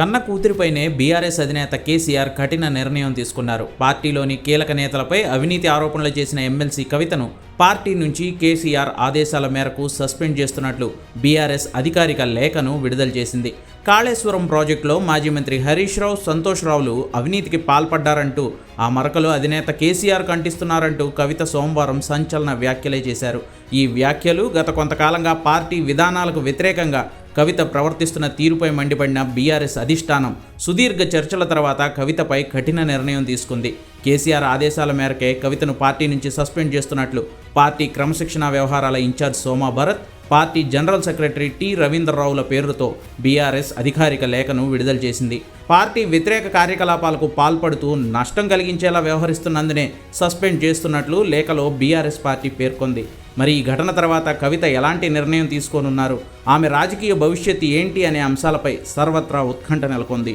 కన్న కూతురిపైనే బీఆర్ఎస్ అధినేత కేసీఆర్ కఠిన నిర్ణయం తీసుకున్నారు. పార్టీలోని కీలక నేతలపై అవినీతి ఆరోపణలు చేసిన ఎమ్మెల్సీ కవితను పార్టీ నుంచి కేసీఆర్ ఆదేశాల మేరకు సస్పెండ్ చేస్తున్నట్లు బీఆర్ఎస్ అధికారిక లేఖను విడుదల చేసింది. కాళేశ్వరం ప్రాజెక్టులో మాజీ మంత్రి హరీష్ రావు సంతోష్ రావులు అవినీతికి పాల్పడ్డారంటూ ఆ మరకలు అధినేత కేసీఆర్ కంటిస్తున్నారంటూ కవిత సోమవారం సంచలన వ్యాఖ్యలే చేశారు. ఈ వ్యాఖ్యలు గత కొంతకాలంగా పార్టీ విధానాలకు వ్యతిరేకంగా కవిత ప్రవర్తిస్తున్న తీరుపై మండిపడిన బీఆర్ఎస్ అధిష్టానం సుదీర్ఘ చర్చల తర్వాత కవితపై కఠిన నిర్ణయం తీసుకుంది. కేసీఆర్ ఆదేశాల మేరకే కవితను పార్టీ నుంచి సస్పెండ్ చేస్తున్నట్లు పార్టీ క్రమశిక్షణా వ్యవహారాల incharge Soma Bharat party general secretary T రవీంద్రరావుల పేరుతో బీఆర్ఎస్ అధికారిక లేఖను విడుదల చేసింది. పార్టీ వ్యతిరేక కార్యకలాపాలకు పాల్పడుతూ నష్టం కలిగించేలా వ్యవహరిస్తున్నందునే సస్పెండ్ చేస్తున్నట్లు లేఖలో బీఆర్ఎస్ పార్టీ పేర్కొంది. మరి ఈ ఘటన తర్వాత కవిత ఎలాంటి నిర్ణయం తీసుకోనున్నారు? ఆమె రాజకీయ భవిష్యత్తు ఏంటి అనే అంశాలపై సర్వత్రా ఉత్కంఠ నెలకొంది.